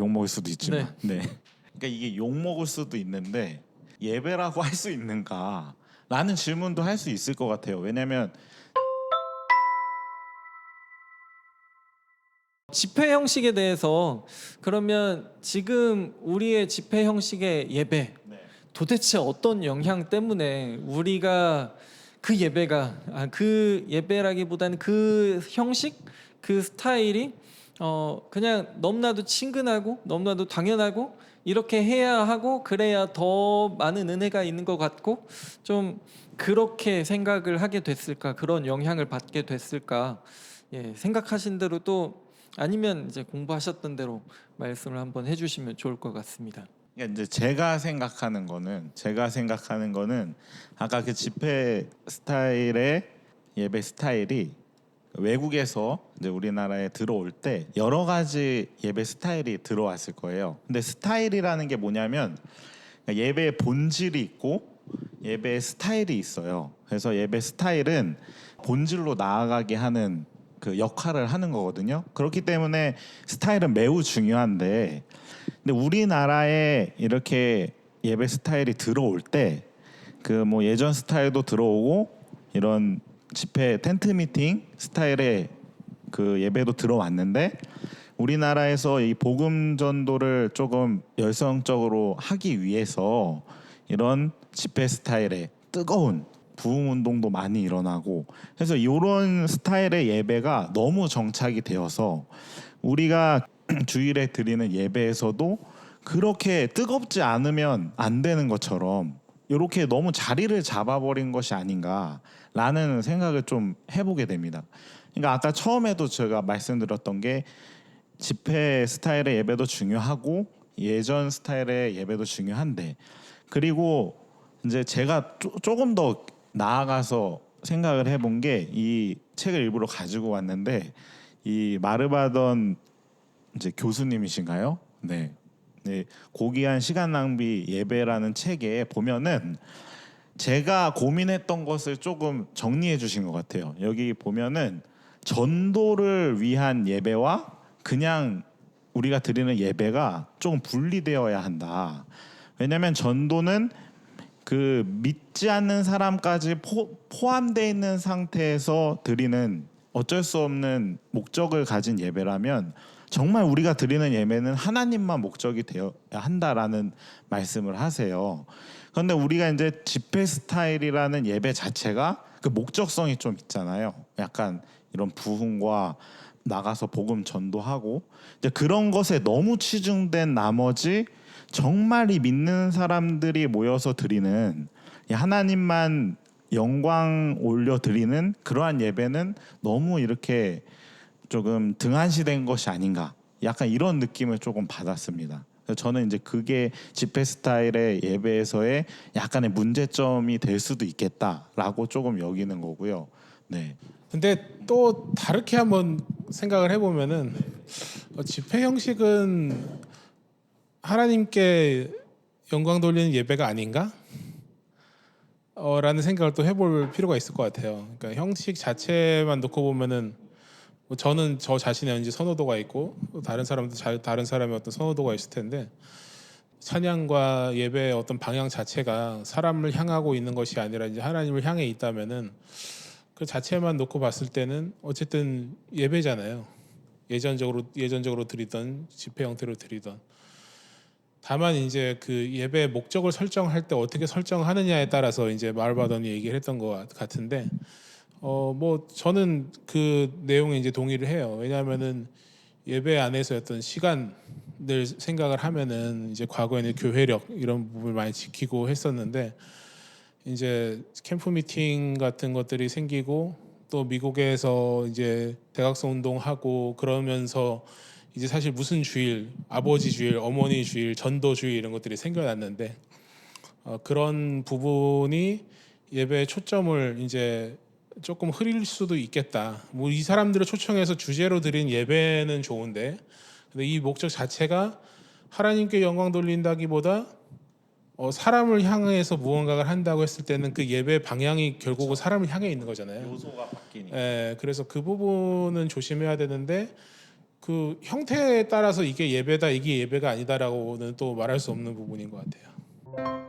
욕 먹을 수도 있지만 네. 그러니까 이게 욕 먹을 수도 있는데 예배라고 할 수 있는가? 라는 질문도 할 수 있을 것 같아요. 왜냐면 집회 형식에 대해서 그러면 지금 우리의 집회 형식의 예배 네. 도대체 어떤 영향 때문에 우리가 그 예배가 아, 그 예배라기보다는 그 형식 그 스타일이 어 그냥 너무나도 친근하고 너무나도 당연하고 이렇게 해야 하고 그래야 더 많은 은혜가 있는 것 같고 좀 그렇게 생각을 하게 됐을까 그런 영향을 받게 됐을까 예 생각하신 대로 또 아니면 이제 공부하셨던 대로 말씀을 한번 해주시면 좋을 것 같습니다. 그러니까 이제 제가 생각하는 거는 제가 생각하는 거는 아까 그 집회 스타일의 예배 스타일이 외국에서 이제 우리나라에 들어올 때 여러 가지 예배 스타일이 들어왔을 거예요. 근데 스타일이라는 게 뭐냐면 그러니까 예배의 본질이 있고 예배의 스타일이 있어요. 그래서 예배 스타일은 본질로 나아가게 하는 그 역할을 하는 거거든요. 그렇기 때문에 스타일은 매우 중요한데 근데 우리나라에 이렇게 예배 스타일이 들어올 때 그 뭐 예전 스타일도 들어오고 이런 집회 텐트 미팅 스타일의 그 예배도 들어왔는데 우리나라에서 이 복음 전도를 조금 열성적으로 하기 위해서 이런 집회 스타일의 뜨거운 부흥 운동도 많이 일어나고 그래서 이런 스타일의 예배가 너무 정착이 되어서 우리가 주일에 드리는 예배에서도 그렇게 뜨겁지 않으면 안 되는 것처럼 이렇게 너무 자리를 잡아버린 것이 아닌가라는 생각을 좀 해보게 됩니다. 그러니까 아까 처음에도 제가 말씀드렸던 게 집회 스타일의 예배도 중요하고 예전 스타일의 예배도 중요한데 그리고 이제 제가 쪼, 조금 더 나아가서 생각을 해본 게 이 책을 일부러 가지고 왔는데 이 마르바던 이제 교수님이신가요? 네. 네. 고귀한 시간 낭비 예배라는 책에 보면은 제가 고민했던 것을 조금 정리해 주신 것 같아요. 여기 보면은 전도를 위한 예배와 그냥 우리가 드리는 예배가 조금 분리되어야 한다. 왜냐하면 전도는 그 믿지 않는 사람까지 포, 포함되어 있는 상태에서 드리는 어쩔 수 없는 목적을 가진 예배라면 정말 우리가 드리는 예배는 하나님만 목적이 되어야 한다라는 말씀을 하세요. 그런데 우리가 이제 집회 스타일이라는 예배 자체가 그 목적성이 좀 있잖아요. 약간 이런 부흥과 나가서 복음 전도하고 이제 그런 것에 너무 치중된 나머지 정말 이 믿는 사람들이 모여서 드리는 이 하나님만 영광 올려 드리는 그러한 예배는 너무 이렇게 조금 등한시된 것이 아닌가 약간 이런 느낌을 조금 받았습니다. 저는 이제 그게 집회 스타일의 예배에서의 약간의 문제점이 될 수도 있겠다라고 조금 여기는 거고요. 네. 근데 또 다르게 한번 생각을 해보면은 어, 집회 형식은 하나님께 영광 돌리는 예배가 아닌가? 어, 라는 생각을 또 해볼 필요가 있을 것 같아요. 그러니까 형식 자체만 놓고 보면은 뭐 저는 저 자신의 이제 선호도가 있고 또 다른 사람도 자, 다른 사람의 어떤 선호도가 있을 텐데 찬양과 예배의 어떤 방향 자체가 사람을 향하고 있는 것이 아니라 이제 하나님을 향해 있다면은 그 자체만 놓고 봤을 때는 어쨌든 예배잖아요. 예전적으로 예전적으로 드리던 집회 형태로 드리던 다만 이제 그 예배 목적을 설정할 때 어떻게 설정하느냐에 따라서 이제 말바던이 얘기를 했던 것 같은데 어 뭐 저는 그 내용에 이제 동의를 해요. 왜냐하면은 예배 안에서 어떤 시간을 생각을 하면은 이제 과거에는 교회력 이런 부분을 많이 지키고 했었는데 이제 캠프 미팅 같은 것들이 생기고 또 미국에서 이제 대각선 운동하고 그러면서 이제 사실 무슨 주일, 아버지 주일, 어머니 주일, 전도 주일 이런 것들이 생겨났는데 어, 그런 부분이 예배의 초점을 이제 조금 흐릴 수도 있겠다. 뭐 이 사람들을 초청해서 주제로 드린 예배는 좋은데, 근데 이 목적 자체가 하나님께 영광 돌린다기보다 어, 사람을 향해서 무언가를 한다고 했을 때는 그 예배 방향이 결국은 사람을 향해 있는 거잖아요. 요소가 바뀌니까. 예, 그래서 그 부분은 조심해야 되는데 그 형태에 따라서 이게 예배다 이게 예배가 아니다라고는 또 말할 수 없는 부분인 것 같아요.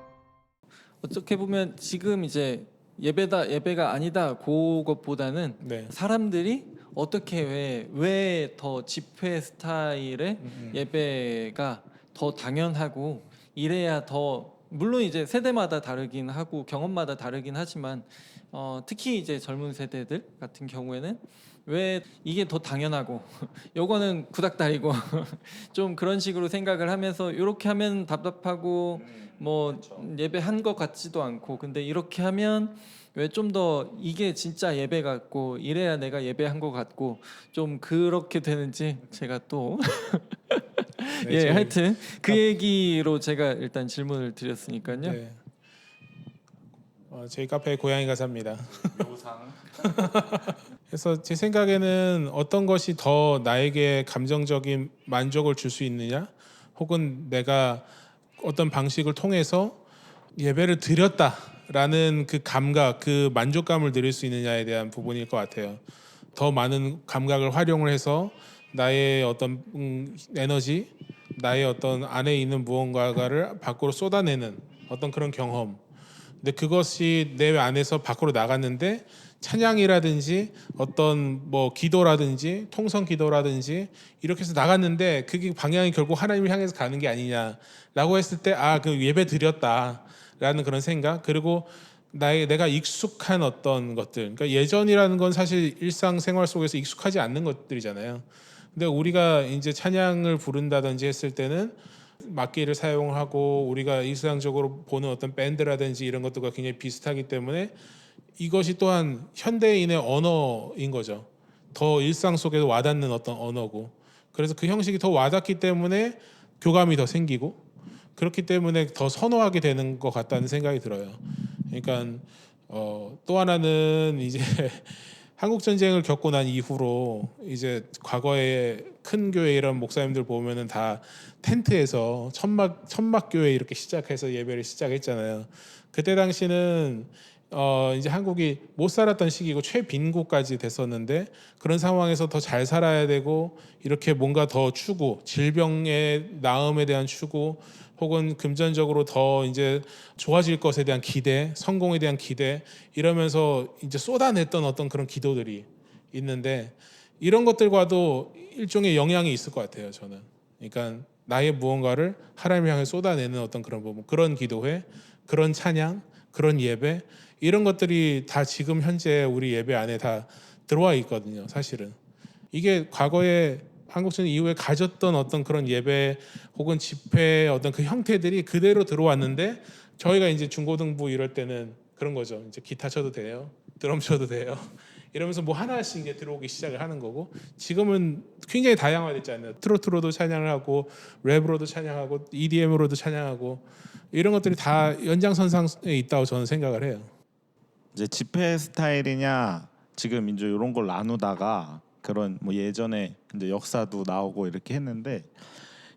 어떻게 보면 지금 이제 예배다 예배가 아니다 그것보다는 네. 사람들이 어떻게 왜 왜 더 집회 스타일의 음, 예배가 더 당연하고 이래야 더 물론 이제 세대마다 다르긴 하고 경험마다 다르긴 하지만 어, 특히 이제 젊은 세대들 같은 경우에는 왜 이게 더 당연하고 요거는 구닥다리고 좀 그런 식으로 생각을 하면서 이렇게 하면 답답하고 뭐 예배한 것 같지도 않고 근데 이렇게 하면 왜 좀 더 이게 진짜 예배 같고 이래야 내가 예배한 것 같고 좀 그렇게 되는지 제가 또 네, 예, 저희- 하여튼 그 얘기로 제가 일단 질문을 드렸으니까요. 네. 어, 저희 카페에 고양이가 삽니다. 묘상. 그래서 제 생각에는 어떤 것이 더 나에게 감정적인 만족을 줄 수 있느냐, 혹은 내가 어떤 방식을 통해서 예배를 드렸다라는 그 감각, 그 만족감을 누릴 수 있느냐에 대한 부분일 것 같아요. 더 많은 감각을 활용을 해서 나의 어떤 음, 에너지, 나의 어떤 안에 있는 무언가를 밖으로 쏟아내는 어떤 그런 경험. 근데 그것이 내 안에서 밖으로 나갔는데 찬양이라든지 어떤 뭐 기도라든지 통성 기도라든지 이렇게 해서 나갔는데 그게 방향이 결국 하나님을 향해서 가는 게 아니냐라고 했을 때 아 그 예배 드렸다라는 그런 생각 그리고 나의 내가 익숙한 어떤 것들 그러니까 예전이라는 건 사실 일상생활 속에서 익숙하지 않는 것들이잖아요. 근데 우리가 이제 찬양을 부른다든지 했을 때는 막기를 사용하고 우리가 일상적으로 보는 어떤 밴드라든지 이런 것들과 굉장히 비슷하기 때문에 이것이 또한 현대인의 언어인 거죠. 더 일상 속에도 와닿는 어떤 언어고 그래서 그 형식이 더 와닿기 때문에 교감이 더 생기고 그렇기 때문에 더 선호하게 되는 것 같다는 생각이 들어요. 그러니까 어, 또 하나는 이제 한국 전쟁을 겪고 난 이후로 이제 과거에 큰 교회 이런 목사님들 보면은 다 텐트에서 천막 천막 교회 이렇게 시작해서 예배를 시작했잖아요. 그때 당시는 어 이제 한국이 못 살았던 시기고 최빈국까지 됐었는데 그런 상황에서 더 잘 살아야 되고 이렇게 뭔가 더 추구 질병의 나음에 대한 추구 혹은 금전적으로 더 이제 좋아질 것에 대한 기대 성공에 대한 기대 이러면서 이제 쏟아냈던 어떤 그런 기도들이 있는데 이런 것들과도 일종의 영향이 있을 것 같아요 저는. 그러니까 나의 무언가를 하나님 향해 쏟아내는 어떤 그런 부분 그런 기도회 그런 찬양 그런 예배 이런 것들이 다 지금 현재 우리 예배 안에 다 들어와 있거든요. 사실은 이게 과거에 한국전 이후에 가졌던 어떤 그런 예배 혹은 집회 어떤 그 형태들이 그대로 들어왔는데 저희가 이제 중고등부 이럴 때는 그런 거죠. 이제 기타 쳐도 돼요, 드럼 쳐도 돼요. 이러면서 뭐 하나씩 이제 들어오기 시작을 하는 거고 지금은 굉장히 다양화됐잖아요. 트로트로도 찬양을 하고 랩으로도 찬양하고 EDM으로도 찬양하고 이런 것들이 다 연장선상에 있다고 저는 생각을 해요. 이제 집회 스타일이냐 지금 이제 이런 걸 나누다가 그런 뭐 예전에 이제 역사도 나오고 이렇게 했는데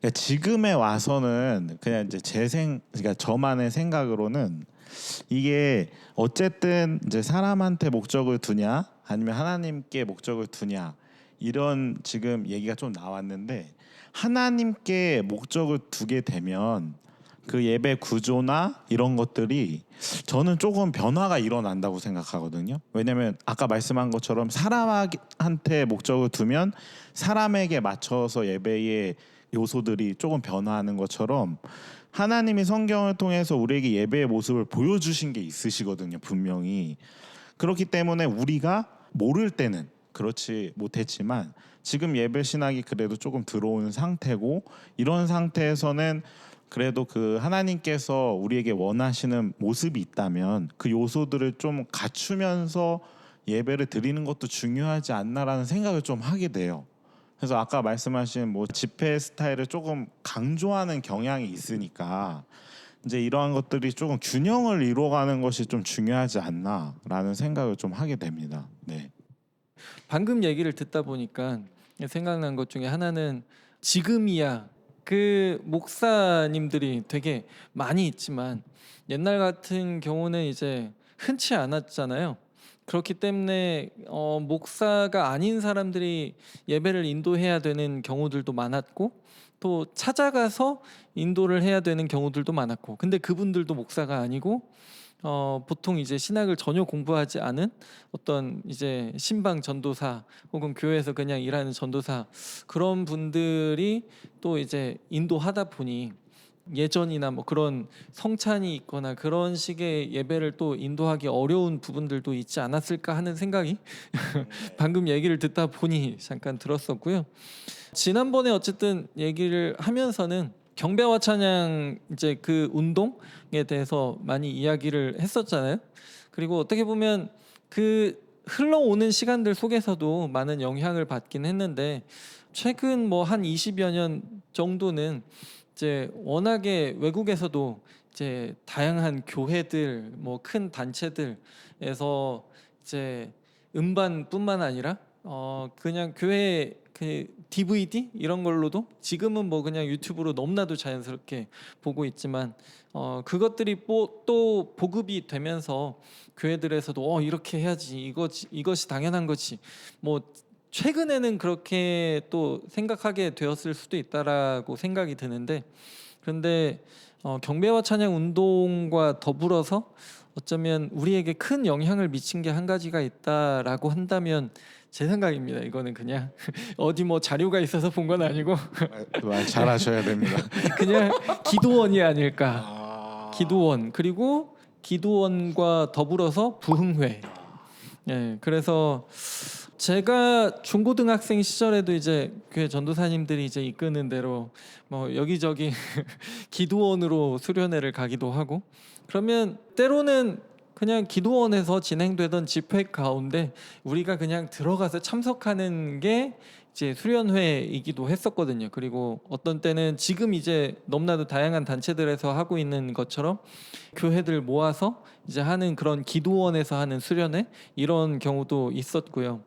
그러니까 지금에 와서는 그냥 이제 재생 그러니까 저만의 생각으로는 이게 어쨌든 이제 사람한테 목적을 두냐 아니면 하나님께 목적을 두냐 이런 지금 얘기가 좀 나왔는데 하나님께 목적을 두게 되면 그 예배 구조나 이런 것들이 저는 조금 변화가 일어난다고 생각하거든요. 왜냐하면 아까 말씀한 것처럼 사람한테 목적을 두면 사람에게 맞춰서 예배의 요소들이 조금 변화하는 것처럼 하나님이 성경을 통해서 우리에게 예배의 모습을 보여주신 게 있으시거든요. 분명히 그렇기 때문에 우리가 모를 때는 그렇지 못했지만 지금 예배 신학이 그래도 조금 들어오는 상태고 이런 상태에서는 그래도 그 하나님께서 우리에게 원하시는 모습이 있다면 그 요소들을 좀 갖추면서 예배를 드리는 것도 중요하지 않나라는 생각을 좀 하게 돼요. 그래서 아까 말씀하신 뭐 집회 스타일을 조금 강조하는 경향이 있으니까 이제 이러한 것들이 조금 균형을 이루어가는 것이 좀 중요하지 않나라는 생각을 좀 하게 됩니다. 네. 방금 얘기를 듣다 보니까 생각난 것 중에 하나는 지금이야 그 목사님들이 되게 많이 있지만 옛날 같은 경우는 이제 흔치 않았잖아요. 그렇기 때문에 어, 목사가 아닌 사람들이 예배를 인도해야 되는 경우들도 많았고 또 찾아가서 인도를 해야 되는 경우들도 많았고 근데 그분들도 목사가 아니고 어, 보통 이제 신학을 전혀 공부하지 않은 어떤 이제 신방 전도사 혹은 교회에서 그냥 일하는 전도사 그런 분들이 또 이제 인도하다 보니 예전이나 뭐 그런 성찬이 있거나 그런 식의 예배를 또 인도하기 어려운 부분들도 있지 않았을까 하는 생각이 방금 얘기를 듣다 보니 잠깐 들었었고요. 지난번에 어쨌든 얘기를 하면서는 경배와 찬양 이제 그 운동에 대해서 많이 이야기를 했었잖아요. 그리고 어떻게 보면 그 흘러오는 시간들 속에서도 많은 영향을 받긴 했는데 최근 뭐 한 20여 년 정도는 이제 워낙에 외국에서도 이제 다양한 교회들 뭐 큰 단체들에서 이제 음반뿐만 아니라 어 그냥 교회 그 DVD 이런 걸로도 지금은 뭐 그냥 유튜브로 너무나도 자연스럽게 보고 있지만 어 그것들이 또, 또 보급이 되면서 교회들에서도 어 이렇게 해야지 이거 이것이 당연한 거지 뭐 최근에는 그렇게 또 생각하게 되었을 수도 있다라고 생각이 드는데 그런데 어, 경배와 찬양 운동과 더불어서 어쩌면 우리에게 큰 영향을 미친 게 한 가지가 있다라고 한다면 제 생각입니다. 이거는 그냥 어디 뭐 자료가 있어서 본 건 아니고 말 잘하셔야 됩니다. 그냥 기도원이 아닐까. 아... 기도원 그리고 기도원과 더불어서 부흥회. 예, 그래서 제가 중고등학생 시절에도 이제 교회 전도사님들이 이제 이끄는 대로 뭐 여기저기 기도원으로 수련회를 가기도 하고 그러면 때로는 그냥 기도원에서 진행되던 집회 가운데 우리가 그냥 들어가서 참석하는 게 이제 수련회이기도 했었거든요. 그리고 어떤 때는 지금 이제 너무나도 다양한 단체들에서 하고 있는 것처럼 교회들 모아서 이제 하는 그런 기도원에서 하는 수련회 이런 경우도 있었고요.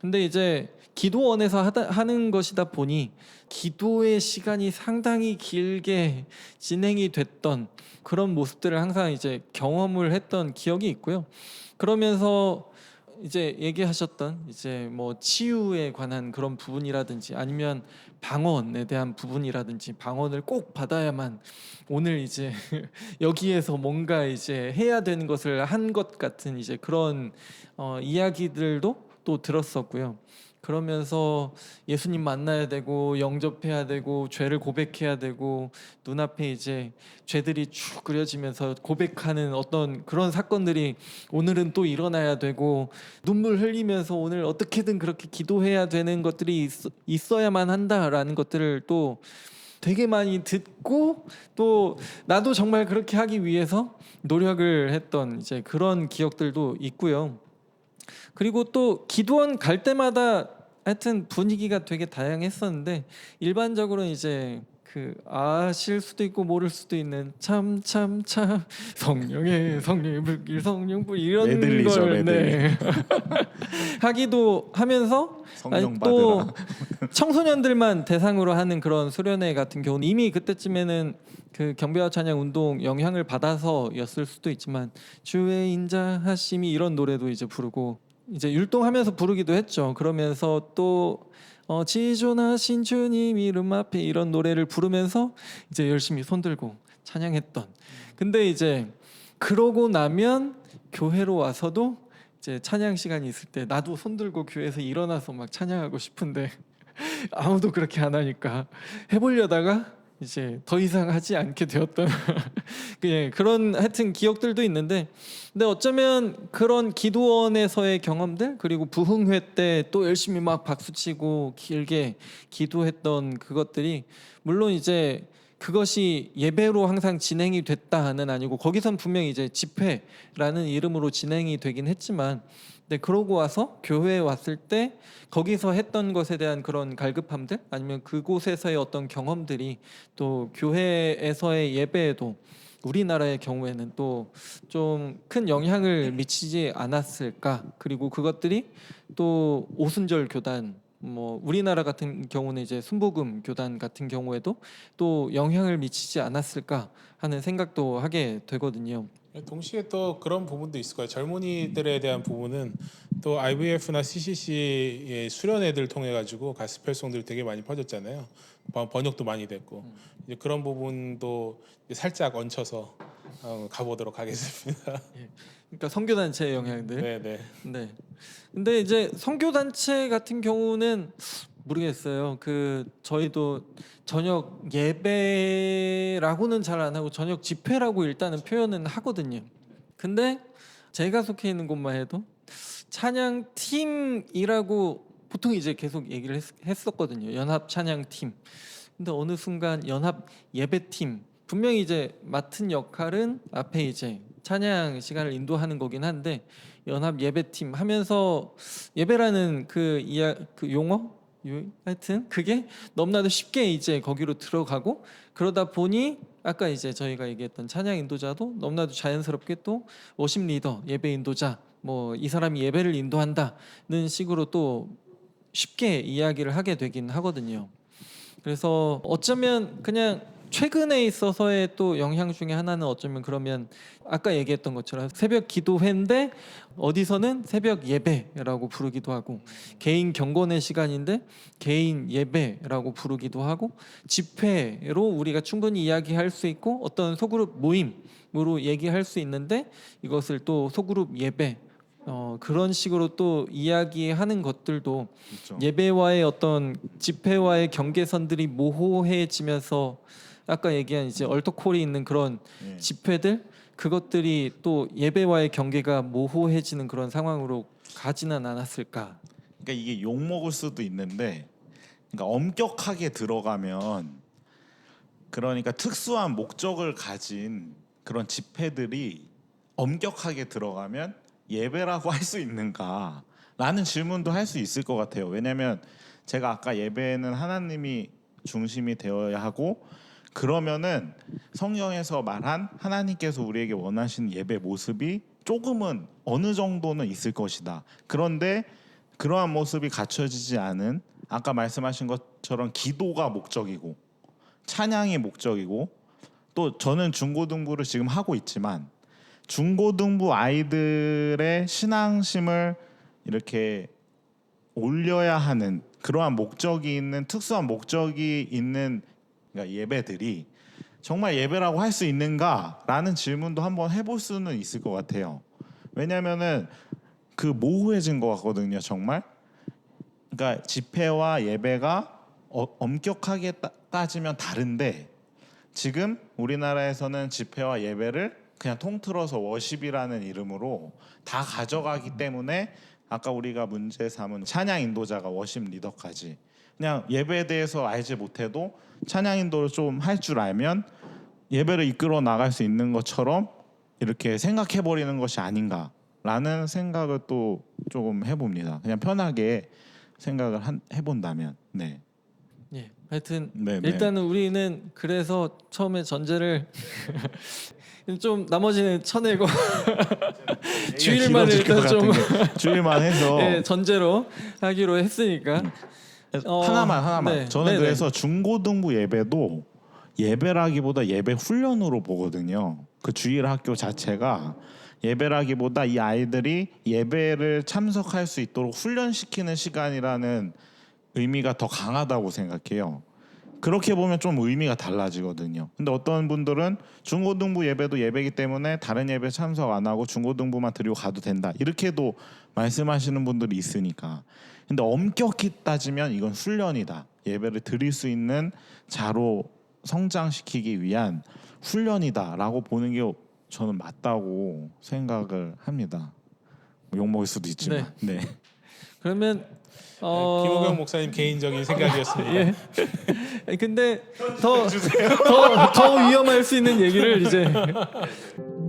근데 이제 기도원에서 하다, 하는 것이다 보니 기도의 시간이 상당히 길게 진행이 됐던 그런 모습들을 항상 이제 경험을 했던 기억이 있고요. 그러면서 이제 얘기하셨던 이제 뭐 치유에 관한 그런 부분이라든지 아니면 방언에 대한 부분이라든지 방언을 꼭 받아야만 오늘 이제 여기에서 뭔가 이제 해야 되는 것을 한 것 같은 이제 그런 어, 이야기들도 또 들었었고요. 그러면서 예수님 만나야 되고 영접해야 되고 죄를 고백해야 되고 눈앞에 이제 죄들이 쭉 그려지면서 고백하는 어떤 그런 사건들이 오늘은 또 일어나야 되고 눈물 흘리면서 오늘 어떻게든 그렇게 기도해야 되는 것들이 있, 있어야만 한다라는 것들을 또 되게 많이 듣고 또 나도 정말 그렇게 하기 위해서 노력을 했던 이제 그런 기억들도 있고요. 그리고 또 기도원 갈 때마다 하여튼 분위기가 되게 다양했었는데 일반적으로 이제 그 아실 수도 있고 모를 수도 있는 참 참 참 성령의 성령의 불길 성령 불 이런 메들리죠, 걸 네. 하기도 하면서 성령 아니, 또. 청소년들만 대상으로 하는 그런 수련회 같은 경우는 이미 그때쯤에는 그 경배와 찬양 운동 영향을 받아서였을 수도 있지만 주의 인자하심이 이런 노래도 이제 부르고 이제 율동하면서 부르기도 했죠. 그러면서 또 어, 지존하신 주님 이름 앞에 이런 노래를 부르면서 이제 열심히 손들고 찬양했던. 근데 이제 그러고 나면 교회로 와서도 이제 찬양 시간이 있을 때 나도 손들고 교회에서 일어나서 막 찬양하고 싶은데 아무도 그렇게 안 하니까 해보려다가 이제 더 이상 하지 않게 되었던 예, 그런 하여튼 기억들도 있는데 근데 어쩌면 그런 기도원에서의 경험들 그리고 부흥회 때 또 열심히 막 박수치고 길게 기도했던 그것들이 물론 이제 그것이 예배로 항상 진행이 됐다는 아니고 거기선 분명히 이제 집회라는 이름으로 진행이 되긴 했지만 근데 그러고 와서 교회에 왔을 때 거기서 했던 것에 대한 그런 갈급함들 아니면 그곳에서의 어떤 경험들이 또 교회에서의 예배에도 우리나라의 경우에는 또 좀 큰 영향을 미치지 않았을까 그리고 그것들이 또 오순절 교단 뭐 우리나라 같은 경우는 이제 순복음 교단 같은 경우에도 또 영향을 미치지 않았을까 하는 생각도 하게 되거든요. 동시에 또 그런 부분도 있을 거예요. 젊은이들에 대한 부분은 또 IVF나 CCC의 수련회들 통해 가지고 가스펠송들이 되게 많이 퍼졌잖아요. 번- 번역도 많이 됐고 이제 그런 부분도 살짝 얹혀서 어, 가보도록 하겠습니다. 그러니까 선교 단체의 영향들. 네, 네. 네. 근데 이제 선교 단체 같은 경우는 모르겠어요. 그 저희도 저녁 예배라고는 잘 안 하고 저녁 집회라고 일단은 표현은 하거든요. 근데 제가 속해 있는 곳만 해도 찬양 팀이라고 보통 이제 계속 얘기를 했, 었거든요 연합 찬양 팀. 근데 어느 순간 연합 예배 팀 분명히 이제 맡은 역할은 앞에 이제 찬양 시간을 인도하는 거긴 한데 연합 예배 팀 하면서 예배라는 그 이야 그 용어 요- 하여튼 그게 너무나도 쉽게 이제 거기로 들어가고 그러다 보니 아까 이제 저희가 얘기했던 찬양 인도자도 너무나도 자연스럽게 또 워십 리더 예배 인도자 뭐 이 사람이 예배를 인도한다는 식으로 또 쉽게 이야기를 하게 되긴 하거든요. 그래서 어쩌면 그냥 최근에 있어서의 또 영향 중에 하나는 어쩌면 그러면 아까 얘기했던 것처럼 새벽 기도회인데 어디서는 새벽 예배라고 부르기도 하고 개인 경건의 시간인데 개인 예배라고 부르기도 하고 집회로 우리가 충분히 이야기할 수 있고 어떤 소그룹 모임으로 얘기할 수 있는데 이것을 또 소그룹 예배 어, 그런 식으로 또 이야기하는 것들도 그렇죠. 예배와의 어떤 집회와의 경계선들이 모호해지면서 아까 얘기한 이제 얼토콜이 있는 그런 예. 집회들 그것들이 또 예배와의 경계가 모호해지는 그런 상황으로 가지는 않았을까? 그러니까 이게 욕 먹을 수도 있는데, 그러니까 엄격하게 들어가면 그러니까 특수한 목적을 가진 그런 집회들이 엄격하게 들어가면 예배라고 할 수 있는가라는 질문도 할 수 있을 것 같아요. 왜냐하면 제가 아까 예배는 하나님이 중심이 되어야 하고 그러면은 성경에서 말한 하나님께서 우리에게 원하시는 예배 모습이 조금은 어느 정도는 있을 것이다. 그런데 그러한 모습이 갖춰지지 않은 아까 말씀하신 것처럼 기도가 목적이고 찬양이 목적이고 또 저는 중고등부를 지금 하고 있지만 중고등부 아이들의 신앙심을 이렇게 올려야 하는 그러한 목적이 있는 특수한 목적이 있는 그러니까 예배들이 정말 예배라고 할 수 있는가라는 질문도 한번 해볼 수는 있을 것 같아요. 왜냐하면은 그 모호해진 것 같거든요, 정말. 그러니까 집회와 예배가 어, 엄격하게 따, 따지면 다른데 지금 우리나라에서는 집회와 예배를 그냥 통틀어서 워십이라는 이름으로 다 가져가기 때문에 아까 우리가 문제 삼은 찬양 인도자가 워십 리더까지 그냥 예배에 대해서 알지 못해도 찬양 인도를 좀 할 줄 알면 예배를 이끌어 나갈 수 있는 것처럼 이렇게 생각해 버리는 것이 아닌가라는 생각을 또 조금 해봅니다. 그냥 편하게 생각을 한, 해본다면, 네, 예. 하여튼 네, 네. 일단은 우리는 그래서 처음에 전제를 좀 나머지는 쳐내고 주일만 일단 좀 주일만 해서 예, 전제로 하기로 했으니까 어, 하나만 하나만. 네, 저는 네네. 그래서 중고등부 예배도 예배라기보다 예배 훈련으로 보거든요. 그 주일 학교 자체가 예배라기보다 이 아이들이 예배를 참석할 수 있도록 훈련시키는 시간이라는 의미가 더 강하다고 생각해요. 그렇게 보면 좀 의미가 달라지거든요. 근데 어떤 분들은 중고등부 예배도 예배이기 때문에 다른 예배 참석 안 하고 중고등부만 드리고 가도 된다. 이렇게도 말씀하시는 분들이 있으니까. 근데 엄격히 따지면 이건 훈련이다. 예배를 드릴 수 있는 자로 성장시키기 위한 훈련이다라고 보는 게 저는 맞다고 생각을 합니다. 욕 먹을 수도 있지만. 네. 그러면 어 김호경 목사님 개인적인 생각이었습니다. 예. 근데 더 더 더 위험할 수 있는 얘기를 이제